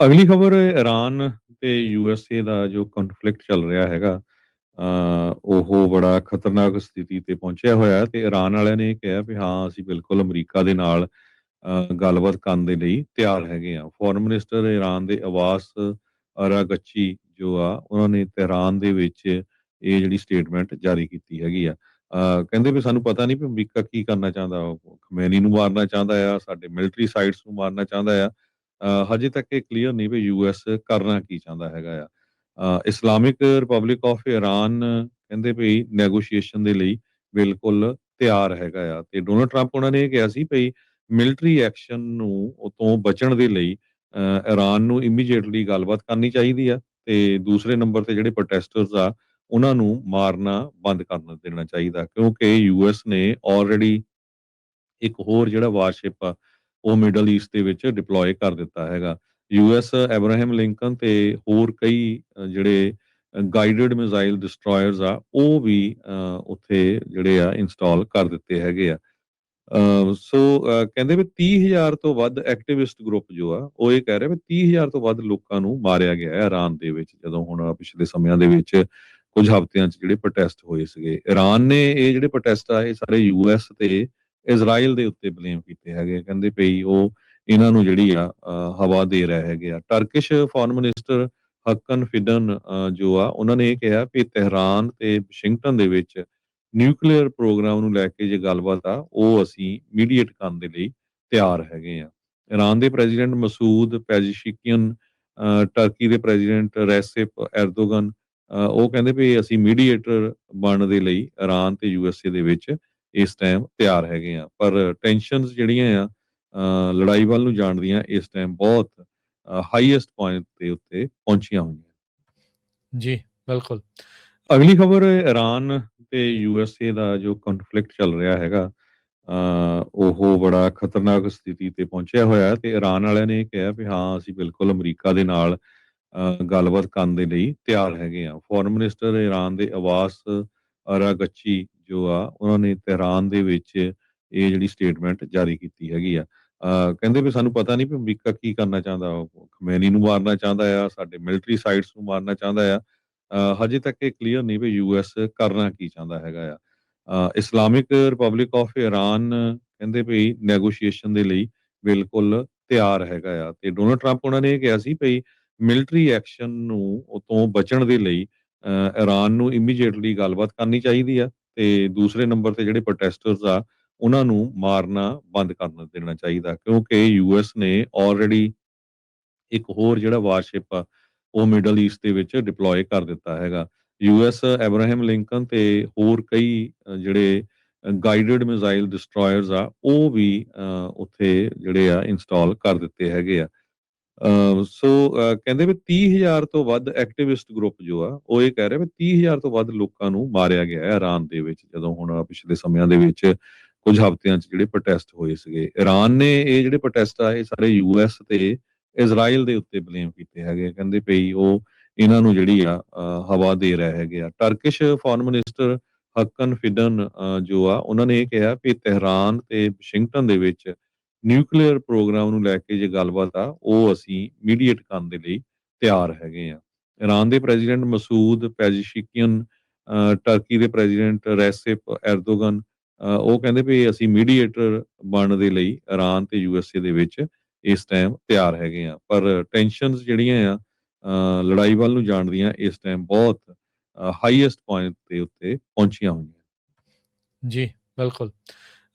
ਅਗਲੀ ਖਬਰ ਈਰਾਨ ਤੇ ਯੂਐਸਏ ਦਾ ਜੋ ਕਨਫਲਿਕਟ ਚੱਲ ਰਿਹਾ ਹੈਗਾ ਉਹ ਬੜਾ ਖਤਰਨਾਕ ਸਥਿਤੀ ਤੇ ਪਹੁੰਚਿਆ ਹੋਇਆ ਤੇ ਈਰਾਨ ਵਾਲਿਆਂ ਨੇ ਕਿਹਾ ਵੀ ਹਾਂ, ਅਸੀਂ ਬਿਲਕੁਲ ਅਮਰੀਕਾ ਦੇ ਨਾਲ ਗੱਲਬਾਤ ਕਰਨ ਦੇ ਲਈ ਤਿਆਰ ਹੈਗੇ ਆ ਫੋਰਨ ਮਿਨਿਸਟਰ ਈਰਾਨ ਦੇ ਅਵਾਸ ਅਰਾਗਚੀ ਜੋ ਆ, ਉਹਨਾਂ ਨੇ ਤਹਿਰਾਨ ਦੇ ਵਿੱਚ ਇਹ ਜਿਹੜੀ ਸਟੇਟਮੈਂਟ ਜਾਰੀ ਕੀਤੀ ਹੈਗੀ ਆ। ਕਹਿੰਦੇ ਵੀ ਸਾਨੂੰ ਪਤਾ ਨਹੀਂ ਵੀ ਅਮਰੀਕਾ ਕੀ ਕਰਨਾ ਚਾਹੁੰਦਾ ਖਮੈਨੀ ਨੂੰ ਮਾਰਨਾ ਚਾਹੁੰਦਾ ਆ, ਸਾਡੇ ਮਿਲਟਰੀ ਸਾਈਟਸ ਨੂੰ ਮਾਰਨਾ ਚਾਹੁੰਦਾ ਆ। ਹਜੇ ਤੱਕ ਇਹ ਕਲੀਅਰ ਨਹੀਂ ਵੀ ਯੂਐਸ ਕਰਨਾ ਕੀ ਚਾਹੁੰਦਾ ਹੈਗਾ ਆ। ਇਸਲਾਮਿਕ ਰਿਪਬਲਿਕ ਆਫ ਇਰਾਨ ਕਹਿੰਦੇ ਵੀ ਨੈਗੋਸ਼ੀਏਸ਼ਨ ਦੇ ਲਈ ਬਿਲਕੁਲ ਤਿਆਰ ਹੈਗਾ ਆ ਤੇ ਡੋਨਲਡ ਟਰੰਪ ਉਹਨਾਂ ਨੇ ਇਹ ਕਿਹਾ ਸੀ ਭਈ ਮਿਲਟਰੀ ਐਕਸ਼ਨ ਨੂੰ ਉਹ ਬਚਣ ਦੇ ਲਈ ਅ, ਇਰਾਨ ਨੂੰ ਇਮੀਡੀਏਟਲੀ ਗੱਲਬਾਤ ਕਰਨੀ ਚਾਹੀਦੀ ਆ ਤੇ ਦੂਸਰੇ ਨੰਬਰ ਤੇ ਜਿਹੜੇ ਪ੍ਰੋਟੈਸਟਰਸ ਆ ਉਹਨਾਂ ਨੂੰ ਮਾਰਨਾ ਬੰਦ ਕਰ ਦੇਣਾ ਚਾਹੀਦਾ ਕਿਉਂਕਿ ਯੂਐਸ ਨੇ ਆਲਰੇਡੀ ਇੱਕ ਹੋਰ ਜਿਹੜਾ ਵਾਰਸ਼ਿਪ ਆ ਉਹ ਮਿਡਲ ਈਸਟ ਦੇ ਵਿੱਚ ਡਿਪਲੋਏ ਕਰ ਦਿੱਤਾ ਹੈਗਾ। ਯੂਐਸ ਐਬਰਾਹਮ ਲਿੰਕਨ ਤੇ ਹੋਰ ਕਈ ਜਿਹੜੇ ਗਾਈਡਡ ਮਿਜ਼ਾਈਲ ਡਿਸਟਰੋਇਰਸ ਆ, ਉਹ ਵੀ ਉੱਥੇ ਜਿਹੜੇ ਆ ਇੰਸਟਾਲ ਕਰ ਦਿੱਤੇ ਹੈਗੇ ਆ। ਸੋ ਕਹਿੰਦੇ ਵੀ 30000 ਤੋਂ ਵੱਧ ਐਕਟਿਵਿਸਟ ਗਰੁੱਪ ਜੋ ਆ, ਉਹ ਇਹ ਕਹਿ ਰਹੇ ਵੀ 30000 ਤੋਂ ਵੱਧ ਲੋਕਾਂ ਨੂੰ ਮਾਰਿਆ ਗਿਆ ਹੈ ਇਰਾਨ ਦੇ ਵਿੱਚ, ਜਦੋਂ ਹੁਣ ਪਿਛਲੇ ਸਮਿਆਂ ਦੇ ਵਿੱਚ ਕੁਝ ਹਫ਼ਤਿਆਂ 'ਚ ਜਿਹੜੇ ਪ੍ਰੋਟੈਸਟ ਹੋਏ ਸੀਗੇ। ਇਰਾਨ ਨੇ ਇਹ ਜਿਹੜੇ ਪ੍ਰੋਟੈਸਟ ਆ, ਇਹ ਸਾਰੇ ਯੂਐਸ ਤੇ ਇਜ਼ਰਾਈਲ ਦੇ ਉੱਤੇ ਬਲੇਮ ਕੀਤੇ ਹੈਗੇ ਕਹਿੰਦੇ ਪਈ ਉਹ ਇਹਨਾਂ ਨੂੰ ਜਿਹੜੀ ਆ ਹਵਾ ਦੇ ਰਹੇ ਹੈਗੇ ਆ। Turkish foreign minister Hakan Fidan ਜੋ ਆ ਉਹਨਾਂ ਨੇ ਇਹ ਕਿਹਾ ਕਿ ਤਹਿਰਾਨ ਤੇ ਵਾਸ਼ਿੰਗਟਨ ਦੇ ਵਿੱਚ ਨਿਊਕਲੀਅਰ ਪ੍ਰੋਗਰਾਮ ਨੂੰ ਲੈ ਕੇ ਜੇ ਗੱਲਬਾਤ ਆ ਉਹ ਅਸੀਂ ਮੀਡੀਏਟ ਕਰਨ ਦੇ ਲਈ ਤਿਆਰ ਹੈਗੇ ਆ। ਇਰਾਨ ਦੇ ਪ੍ਰੈਜ਼ੀਡੈਂਟ ਮਸੂਦ ਪੈਜ਼ਿਸ਼ਕੀਅਨ ਅ, ਟਰਕੀ ਦੇ ਪ੍ਰੈਜ਼ੀਡੈਂਟ ਰੈਸਿਪ ਐਰਦੋਗਨ ਉਹ ਕਹਿੰਦੇ ਵੀ ਅਸੀਂ ਮੀਡੀਏਟਰ ਬਣਨ ਦੇ ਲਈ ਇਰਾਨ ਤੇ ਯੂਐਸਏ ਦੇ ਵਿੱਚ ਇਸ ਟਾਈਮ ਤਿਆਰ ਹੈਗੇ ਆ। ਪਰ ਟੈਨਸ਼ਨਸ ਜਿਹੜੀਆਂ ਆ ਲੜਾਈ ਵੱਲ ਨੂੰ ਜਾਣ ਦੀਆਂ ਇਸ ਟਾਈਮ ਬਹੁਤ ਹਾਈਐਸਟ ਪੁਆਇੰਟ ਦੇ ਉੱਤੇ ਪਹੁੰਚੀਆਂ ਹੋਈਆਂ। ਜੀ ਬਿਲਕੁਲ। ਅਗਲੀ ਖਬਰ ਈਰਾਨ ਤੇ ਯੂਐਸਏ ਦਾ ਜੋ ਕਨਫਲਿਕਟ ਚੱਲ ਰਿਹਾ ਹੈਗਾ ਉਹ ਬੜਾ ਖਤਰਨਾਕ ਸਥਿਤੀ ਤੇ ਪਹੁੰਚਿਆ ਹੋਇਆ ਹੈ ਤੇ ਈਰਾਨ ਵਾਲਿਆਂ ਨੇ ਕਿਹਾ ਵੀ ਹਾਂ ਅਸੀਂ ਬਿਲਕੁਲ ਅਮਰੀਕਾ ਦੇ ਨਾਲ ਗੱਲਬਾਤ ਕਰਨ ਦੇ ਲਈ ਤਿਆਰ ਹੈਗੇ ਆ। ਫੋਰਨ ਮਿਨਿਸਟਰ ਈਰਾਨ ਦੇ ਅਵਾਸ ਅਰਾਗਚੀ ਜੋ ਆ ਉਹਨਾਂ ਨੇ ਤਹਿਰਾਨ ਦੇ ਵਿੱਚ ਇਹ ਜਿਹੜੀ ਸਟੇਟਮੈਂਟ ਜਾਰੀ ਕੀਤੀ ਹੈਗੀ ਆ। ਕਹਿੰਦੇ ਵੀ ਸਾਨੂੰ ਪਤਾ ਨਹੀਂ ਵੀ ਅਮਰੀਕਾ ਕੀ ਕਰਨਾ ਚਾਹੁੰਦਾ ਖਮੈਨੀ ਨੂੰ ਮਾਰਨਾ ਚਾਹੁੰਦਾ ਆ ਸਾਡੇ ਮਿਲਟਰੀ ਸਾਈਟਸ ਨੂੰ ਮਾਰਨਾ ਚਾਹੁੰਦਾ ਆ। ਹਜੇ ਤੱਕ ਇਹ ਕਲੀਅਰ ਨਹੀਂ ਵੀ ਯੂਐਸ ਕਰਨਾ ਕੀ ਚਾਹੁੰਦਾ ਹੈਗਾ ਆ। ਇਸਲਾਮਿਕ ਰਿਪਬਲਿਕ ਆਫ ਇਰਾਨ ਕਹਿੰਦੇ ਵੀ ਨੈਗੋਸ਼ੀਏਸ਼ਨ ਦੇ ਲਈ ਬਿਲਕੁਲ ਤਿਆਰ ਹੈਗਾ ਆ ਤੇ ਡੋਨਲਡ ਟਰੰਪ ਉਹਨਾਂ ਨੇ ਇਹ ਕਿਹਾ ਸੀ ਭਈ ਮਿਲਟਰੀ ਐਕਸ਼ਨ ਨੂੰ ਉਹ ਬਚਣ ਦੇ ਲਈ ਅ, ਇਰਾਨ ਨੂੰ ਇਮੀਡੀਏਟਲੀ ਗੱਲਬਾਤ ਕਰਨੀ ਚਾਹੀਦੀ ਆ। ਤੇ ਦੂਸਰੇ ਨੰਬਰ ਤੇ ਜਿਹੜੇ ਪ੍ਰੋਟੈਸਟਰਸ ਆ ਉਹਨਾਂ ਨੂੰ ਮਾਰਨਾ ਬੰਦ ਕਰ ਦੇਣਾ ਚਾਹੀਦਾ ਕਿਉਂਕਿ ਯੂਐਸ ਨੇ ਆਲਰੇਡੀ ਇੱਕ ਹੋਰ ਜਿਹੜਾ ਵਾਰਸ਼ਿਪ ਆ ਉਹ ਮਿਡਲ ਈਸਟ ਦੇ ਵਿੱਚ ਡਿਪਲੋਏ ਕਰ ਦਿੱਤਾ ਹੈਗਾ। ਯੂਐਸ ਐਬਰਾਹਮ ਲਿੰਕਨ ਤੇ ਹੋਰ ਕਈ ਜਿਹੜੇ ਗਾਈਡਡ ਮਿਜ਼ਾਈਲ ਡਿਸਟਰੋਇਰਸ ਆ ਉਹ ਵੀ ਅ, ਉੱਥੇ ਜਿਹੜੇ ਆ ਇੰਸਟਾਲ ਕਰ ਦਿੱਤੇ ਹੈਗੇ ਆ। ਸੋ ਕਹਿੰਦੇ ਵੀ 30000 ਤੋਂ ਵੱਧ ਐਕਟਿਵਿਸਟ ਗਰੁੱਪ ਜੋ ਆ, ਉਹ ਇਹ ਕਹਿ ਰਹੇ ਵੀ 30000 ਤੋਂ ਵੱਧ ਲੋਕਾਂ ਨੂੰ ਮਾਰਿਆ ਗਿਆ ਹੈ ਇਰਾਨ ਦੇ ਵਿੱਚ, ਜਦੋਂ ਹੁਣ ਪਿਛਲੇ ਸਮਿਆਂ ਦੇ ਵਿੱਚ ਕੁਝ ਹਫ਼ਤਿਆਂ 'ਚ ਜਿਹੜੇ ਪ੍ਰੋਟੈਸਟ ਹੋਏ ਸੀਗੇ। ਇਰਾਨ ਨੇ ਇਹ ਜਿਹੜੇ ਪ੍ਰੋਟੈਸਟ ਆ, ਇਹ ਸਾਰੇ ਯੂਐਸ ਤੇ ਇਜ਼ਰਾਈਲ ਦੇ ਉੱਤੇ ਬਲੇਮ ਕੀਤੇ ਹੈਗੇ ਕਹਿੰਦੇ ਪਈ ਉਹ ਇਹਨਾਂ ਨੂੰ ਜਿਹੜੀ ਆ ਹਵਾ ਦੇ ਰਹੇ ਹੈਗੇ ਆ। Turkish foreign minister Hakan Fidan ਜੋ ਆ, ਉਹਨਾਂ ਨੇ ਇਹ ਕਿਹਾ ਕਿ ਤਹਿਰਾਨ ਤੇ ਵਾਸ਼ਿੰਗਟਨ ਦੇ ਵਿੱਚ ਨਿਊਕਲੀਅਰ ਪ੍ਰੋਗਰਾਮ ਨੂੰ ਲੈ ਕੇ ਜੇ ਗੱਲਬਾਤ ਆ, ਉਹ ਅਸੀਂ ਮੀਡੀਏਟ ਕਰਨ ਦੇ ਲਈ ਤਿਆਰ ਹੈਗੇ ਆ। ਇਰਾਨ ਦੇ ਪ੍ਰੈਜ਼ੀਡੈਂਟ ਮਸੂਦ ਪੈਜ਼ਿਸ਼ਕੀਅਨ ਟਰਕੀ ਦੇ ਪ੍ਰੈਜ਼ੀਡੈਂਟ ਰੈਸਿਪ ਐਰਦੋਗਨ ਉਹ ਕਹਿੰਦੇ ਵੀ ਅਸੀਂ ਮੀਡੀਏਟਰ ਬਣਨ ਦੇ ਲਈ ਇਰਾਨ ਤੇ ਯੂਐਸਏ ਦੇ ਵਿੱਚ ਇਸ ਟਾਈਮ ਤਿਆਰ ਹੈਗੇ ਆ। ਪਰ ਟੈਨਸ਼ਨਸ ਜਿਹੜੀਆਂ ਆ ਲੜਾਈ ਵੱਲ ਨੂੰ ਜਾਣਦੀਆਂ ਇਸ ਟਾਈਮ ਬਹੁਤ ਹਾਈਐਸਟ ਪੁਆਇੰਟ ਦੇ ਉੱਤੇ ਪਹੁੰਚੀਆਂ ਹੋਈਆਂ। ਜੀ, ਬਿਲਕੁਲ।